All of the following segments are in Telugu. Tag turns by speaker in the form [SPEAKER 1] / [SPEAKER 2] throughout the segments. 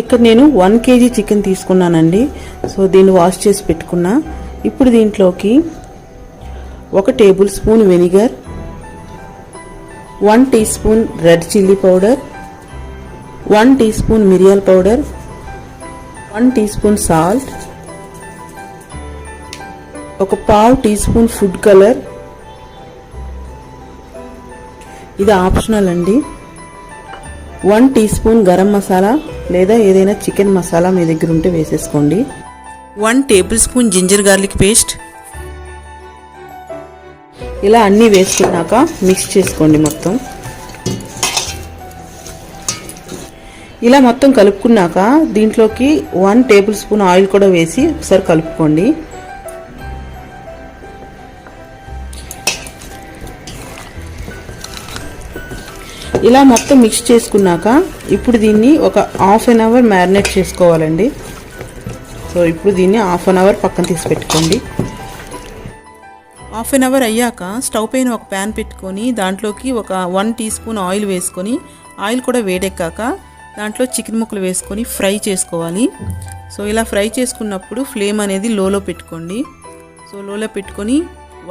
[SPEAKER 1] ఇక్కడ నేను వన్ కేజీ చికెన్ తీసుకున్నానండి. సో దీన్ని వాష్ చేసి పెట్టుకున్నా. ఇప్పుడు దీంట్లోకి ఒక table spoon vinegar one tea spoon red chilli powder one tea spoon మిరియాల powder one tea spoon salt ఒక పావు టీ స్పూన్ ఫుడ్ కలర్. ఇది ఆప్షనల్ అండి. One tea spoon garam masala లేదా ఏదైనా చికెన్ మసాలా మీ దగ్గర ఉంటే వేసేసుకోండి. One table spoon ginger garlic paste. ఇలా అన్నీ వేసుకున్నాక మిక్స్ చేసుకోండి మొత్తం. ఇలా మొత్తం కలుపుకున్నాక దీంట్లోకి వన్ టేబుల్ స్పూన్ ఆయిల్ కూడా వేసి ఒకసారి కలుపుకోండి. ఇలా మొత్తం మిక్స్ చేసుకున్నాక ఇప్పుడు దీన్ని ఒక హాఫ్ అన్ అవర్ మ్యారినేట్ చేసుకోవాలండి. సో ఇప్పుడు దీన్ని హాఫ్ అన్ అవర్ పక్కన తీసి పెట్టుకోండి. హాఫ్ అన్ అవర్ అయ్యాక స్టవ్ పైన ఒక ప్యాన్ పెట్టుకొని దాంట్లోకి ఒక వన్ టీ స్పూన్ ఆయిల్ వేసుకొని ఆయిల్ కూడా వేడెక్కాక దాంట్లో చికెన్ ముక్కలు వేసుకొని ఫ్రై చేసుకోవాలి. సో ఇలా ఫ్రై చేసుకున్నప్పుడు ఫ్లేమ్ అనేది లోలో పెట్టుకోండి. సో లోలో పెట్టుకొని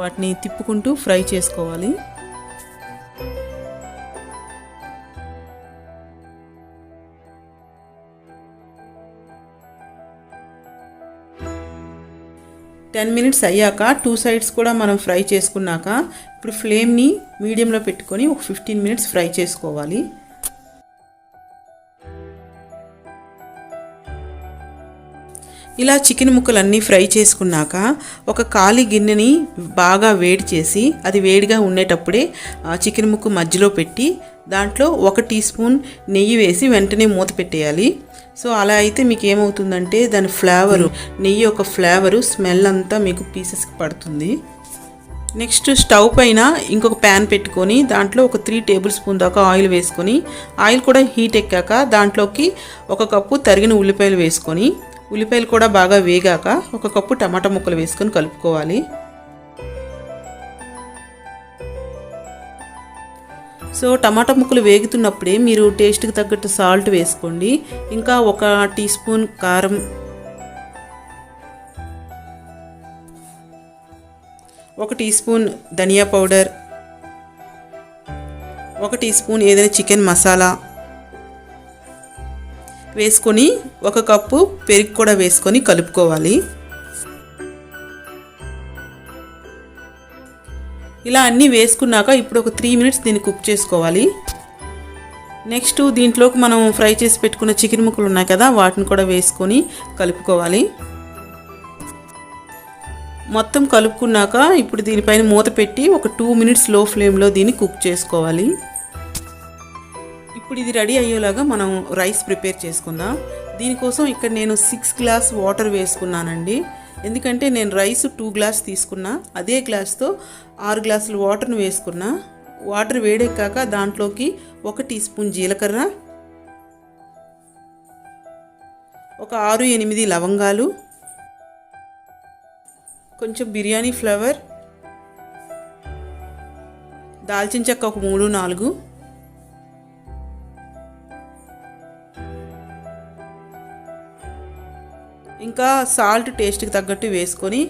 [SPEAKER 1] వాటిని తిప్పుకుంటూ ఫ్రై చేసుకోవాలి. టెన్ మినిట్స్ అయ్యాక టూ సైడ్స్ కూడా మనం ఫ్రై చేసుకున్నాక ఇప్పుడు ఫ్లేమ్ని మీడియంలో పెట్టుకొని ఒక ఫిఫ్టీన్ మినిట్స్ ఫ్రై చేసుకోవాలి. ఇలా చికెన్ ముక్కలు అన్నీ ఫ్రై చేసుకున్నాక ఒక ఖాళీ గిన్నెని బాగా వేడి చేసి అది వేడిగా ఉండేటప్పుడే చికెన్ ముక్క మధ్యలో పెట్టి దాంట్లో ఒక టీ స్పూన్ నెయ్యి వేసి వెంటనే మూత పెట్టేయాలి. సో అలా అయితే మీకు ఏమవుతుందంటే దాని ఫ్లేవరు నెయ్యి ఒక ఫ్లేవరు స్మెల్ అంతా మీకు పీసెస్కి పడుతుంది. నెక్స్ట్ స్టవ్ పైన ఇంకొక ప్యాన్ పెట్టుకొని దాంట్లో ఒక త్రీ టేబుల్ స్పూన్ దాకా ఆయిల్ వేసుకొని ఆయిల్ కూడా హీట్ ఎక్కాక దాంట్లోకి ఒక కప్పు తరిగిన ఉల్లిపాయలు వేసుకొని ఉల్లిపాయలు కూడా బాగా వేగాక ఒక కప్పు టమాటా ముక్కలు వేసుకొని కలుపుకోవాలి. సో టమాటా ముక్కలు వేగుతున్నప్పుడే మీరు టేస్ట్కి తగ్గట్టు సాల్ట్ వేసుకోండి. ఇంకా ఒక టీ స్పూన్ కారం. ఒక టీ స్పూన్ ధనియా పౌడర్. ఒక టీ స్పూన్ ఏదైనా చికెన్ మసాలా. వేసుకొని ఒక కప్పు పెరుగు కూడా వేసుకొని కలుపుకోవాలి. ఇలా అన్నీ వేసుకున్నాక ఇప్పుడు ఒక త్రీ మినిట్స్ దీన్ని కుక్ చేసుకోవాలి. నెక్స్ట్ దీంట్లోకి మనం ఫ్రై చేసి పెట్టుకున్న చికెన్ ముక్కలు ఉన్నాయి కదా వాటిని కూడా వేసుకొని కలుపుకోవాలి. మొత్తం కలుపుకున్నాక ఇప్పుడు దీనిపైన మూత పెట్టి ఒక టూ మినిట్స్లో ఫ్లేమ్లో దీన్ని కుక్ చేసుకోవాలి. ఇప్పుడు ఇది రెడీ అయ్యేలాగా మనం రైస్ ప్రిపేర్ చేసుకుందాం. దీనికోసం ఇక్కడ నేను సిక్స్ గ్లాస్ వాటర్ వేసుకున్నానండి. ఎందుకంటే నేను రైస్ టూ గ్లాస్ తీసుకున్నా. అదే గ్లాస్తో ఆరు గ్లాసులు వాటర్ను వేసుకున్నా. వాటర్ వేడెక్కాక దాంట్లోకి ఒక టీ స్పూన్ జీలకర్ర ఒక ఆరు ఎనిమిది లవంగాలు కొంచెం బిర్యానీ ఫ్లేవర్ దాల్చిన చెక్క ఒక మూడు నాలుగు ఇంకా సాల్ట్ టేస్ట్కి తగ్గట్టు వేసుకొని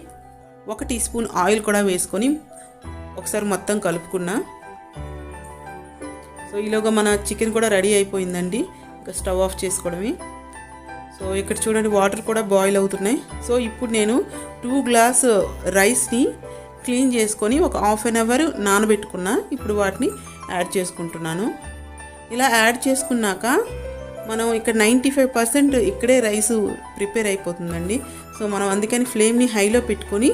[SPEAKER 1] ఒక టీ స్పూన్ ఆయిల్ కూడా వేసుకొని ఒకసారి మొత్తం కలుపుకున్నా. సో ఈలోగా మన చికెన్ కూడా రెడీ అయిపోయిందండి. ఇంకా స్టవ్ ఆఫ్ చేసుకోవడమే. సో ఇక్కడ చూడండి వాటర్ కూడా బాయిల్ అవుతున్నాయి. సో ఇప్పుడు నేను టూ గ్లాస్ రైస్ని క్లీన్ చేసుకొని ఒక హాఫ్ అన్ అవర్ నానబెట్టుకున్నా. ఇప్పుడు వాటిని యాడ్ చేసుకుంటున్నాను. ఇలా యాడ్ చేసుకున్నాక మనం ఇక్కడ నైంటీ ఫైవ్ పర్సెంట్ ఇక్కడే రైస్ ప్రిపేర్ అయిపోతుందండి. సో మనం అందుకని ఫ్లేమ్ని హైలో పెట్టుకొని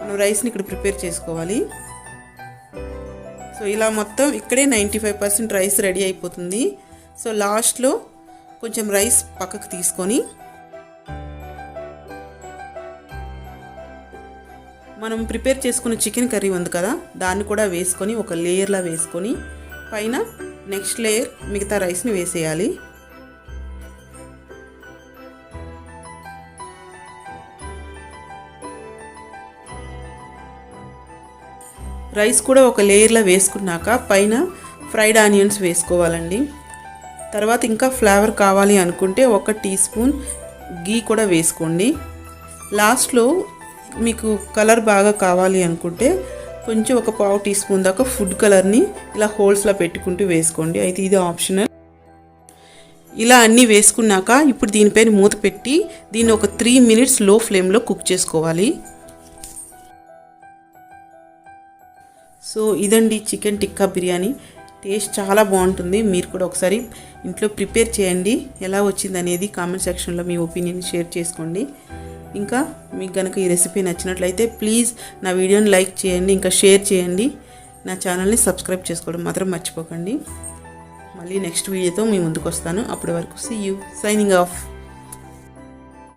[SPEAKER 1] మనం రైస్ని ఇక్కడ ప్రిపేర్ చేసుకోవాలి. సో ఇలా మొత్తం ఇక్కడే ninety five percent rice ready అయిపోతుంది. సో లాస్ట్లో కొంచెం రైస్ పక్కకు తీసుకొని మనం ప్రిపేర్ చేసుకున్న చికెన్ కర్రీ ఉంది కదా దాన్ని కూడా వేసుకొని ఒక లేయర్లా వేసుకొని పైన నెక్స్ట్ లేయర్ మిగతా రైస్ని వేసేయాలి. రైస్ కూడా ఒక లేయర్లో వేసుకున్నాక పైన ఫ్రైడ్ ఆనియన్స్ వేసుకోవాలండి. తర్వాత ఇంకా ఫ్లేవర్ కావాలి అనుకుంటే ఒక టీ స్పూన్ గీ కూడా వేసుకోండి. లాస్ట్లో మీకు కలర్ బాగా కావాలి అనుకుంటే కొంచెం ఒక పావు టీ స్పూన్ దాకా ఫుడ్ కలర్ని ఇలా హోల్స్లో పెట్టుకుంటూ వేసుకోండి. అయితే ఇది ఆప్షనల్. ఇలా అన్నీ వేసుకున్నాక ఇప్పుడు దీనిపైన మూత పెట్టి దీన్ని ఒక త్రీ మినిట్స్లో ఫ్లేమ్లో కుక్ చేసుకోవాలి. సో ఇదండి చికెన్ టిక్కా బిర్యానీ. టేస్ట్ చాలా బాగుంటుంది. మీరు కూడా ఒకసారి ఇంట్లో ప్రిపేర్ చేయండి. ఎలా వచ్చింది అనేది కామెంట్ సెక్షన్లో మీ ఒపీనియన్ షేర్ చేసుకోండి. ఇంకా మీకు కనుక ఈ రెసిపీ నచ్చినట్లయితే ప్లీజ్ నా వీడియోని లైక్ చేయండి ఇంకా షేర్ చేయండి. నా ఛానల్ని సబ్స్క్రైబ్ చేసుకోవడం మాత్రం మర్చిపోకండి. మళ్ళీ నెక్స్ట్ వీడియోతో మీ ముందుకు వస్తాను. అప్పటి వరకు సీ యూ సైనింగ్ ఆఫ్